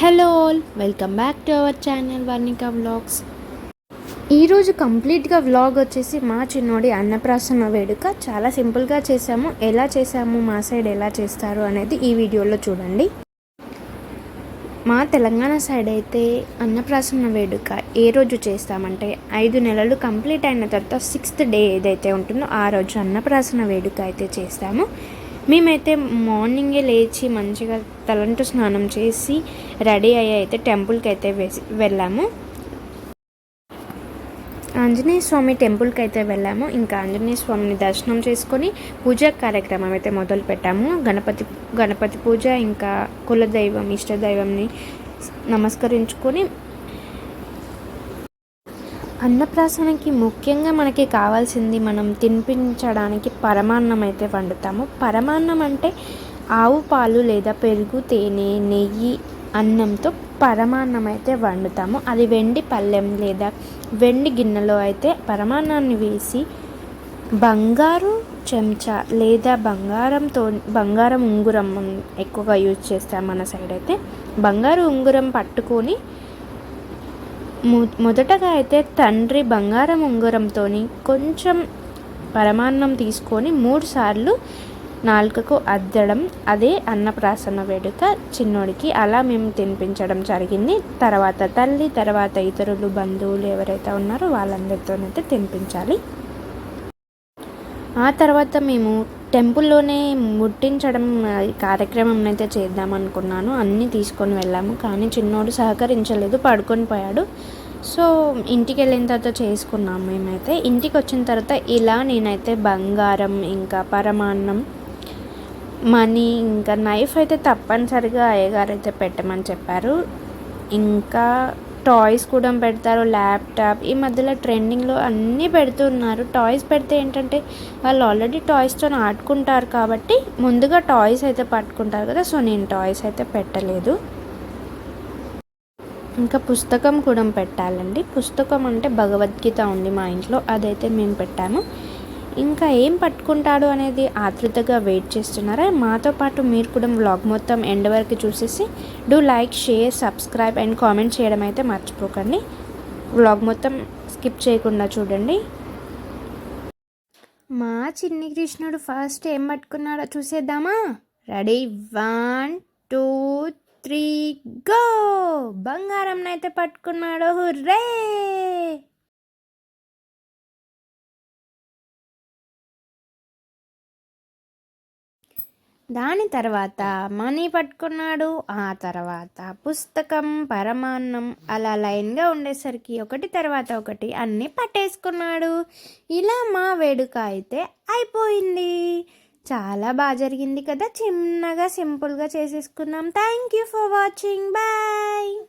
Hello all welcome back to our channel Varnika vlogs ఈరోజు కంప్లీట్గా vlog వచ్చేసి మా చిన్నోడి అన్నప్రాసన వేడుక. చాలా సింపుల్గా చేసాము ఎలా చేసాము మా సైడ్ ఎలా చేస్తారు అనేది ఈ వీడియోలో చూడండి. మా తెలంగాణ సైడ్ అయితే అన్నప్రాసన వేడుక ఏ రోజు చేస్తామంటే ఐదు నెలలు కంప్లీట్ అయిన తర్వాత సిక్స్త్ డే ఏదైతే ఉంటుందో ఆ రోజు అన్నప్రాసన వేడుక అయితే చేస్తాము. మేమైతే మార్నింగే లేచి మంచిగా తలంటు స్నానం చేసి రెడీ అయ్యి అయితే టెంపుల్కి అయితే వేసి వెళ్ళాము. ఆంజనేయ స్వామి టెంపుల్కి అయితే వెళ్ళాము. ఇంకా ఆంజనేయ స్వామిని దర్శనం చేసుకొని పూజా కార్యక్రమం అయితే మొదలు పెట్టాము గణపతి గణపతి పూజ ఇంకా కులదైవం ఇష్టదైవంని నమస్కరించుకొని అన్నప్రాసనకి ముఖ్యంగా మనకి కావాల్సింది మనం తినిపించడానికి పరమాన్నం అయితే వండుతాము. పరమాన్నం అంటే ఆవు పాలు లేదా పెరుగు తేనె నెయ్యి అన్నంతో పరమాన్నం అయితే వండుతాము. అది వెండి పళ్ళెం లేదా వెండి గిన్నెలో అయితే పరమాన్నాన్ని వేసి బంగారు చెంచా లేదా బంగారంతో బంగారం ఉంగురం ఎక్కువగా యూజ్ చేస్తాం మన సైడ్ అయితే. బంగారు ఉంగురం పట్టుకొని మొదటగా అయితే తండ్రి బంగారం ఉంగరంతో కొంచెం పరమాన్నం తీసుకొని మూడు సార్లు నాలుకకు అద్దడం అదే అన్నప్రాసన వేడుక చిన్నోడికి అలా మేము తినిపించడం జరిగింది. తర్వాత తల్లి తర్వాత ఇతరులు బంధువులు ఎవరైతే ఉన్నారో వాళ్ళందరితోనైతే తినిపించాలి. ఆ తర్వాత మేము టెంపుల్లోనే ముట్టించడం కార్యక్రమం అయితే చేద్దాం అనుకున్నాను. అన్నీ తీసుకొని వెళ్ళాము. కానీ చిన్నోడు సహకరించలేదు పడుకొని పోయాడు. సో ఇంటికి వెళ్ళిన తర్వాత చేసుకున్నాం మేమైతే. ఇంటికి వచ్చిన తర్వాత ఇలా నేనైతే బంగారం ఇంకా పరమాన్నం మనీ ఇంకా నైఫ్ అయితే తప్పనిసరిగా అయ్యగారు అయితే పెట్టమని చెప్పారు. ఇంకా టాయ్స్ కూడా పెడతారు ల్యాప్టాప్ ఈ మధ్యలో ట్రెండింగ్లో అన్నీ పెడుతున్నారు. టాయ్స్ పెడితే ఏంటంటే వాళ్ళు ఆల్రెడీ టాయ్స్తో ఆడుకుంటారు కాబట్టి ముందుగా టాయ్స్ అయితే పట్టుకుంటారు కదా సో నేను టాయ్స్ అయితే పెట్టలేదు. ఇంకా పుస్తకం కూడా పెట్టాలండి. పుస్తకం అంటే భగవద్గీత ఉంది మా ఇంట్లో అదైతే మేము పెట్టాము. ఇంకా ఏం పట్టుకుంటాడు అనేది ఆతృతగా వెయిట్ చేస్తున్నారా? మాతో పాటు మీరు కూడా వ్లాగ్ మొత్తం ఎండ్ వరకు చూసేసి do like share subscribe and comment చేయడం అయితే మర్చిపోకండి. వ్లాగ్ మొత్తం స్కిప్ చేయకుండా చూడండి. మా చిన్ని కృష్ణుడు ఫస్ట్ ఏం పట్టుకున్నాడో చూసేద్దామా? Ready? One two three go! బంగారం అయితే పట్టుకున్నాడు. హుర్రే! దాని తర్వాత మనీ పట్టుకున్నాడు. ఆ తర్వాత పుస్తకం పరమాన్నం అలా లైన్గా ఉండేసరికి ఒకటి తర్వాత ఒకటి అన్నీ పట్టేసుకున్నాడు. ఇలా మా వేడుక అయితే అయిపోయింది. చాలా బాగా జరిగింది కదా. చిన్నగా సింపుల్గా చేసేసుకున్నాం. Thank you for watching bye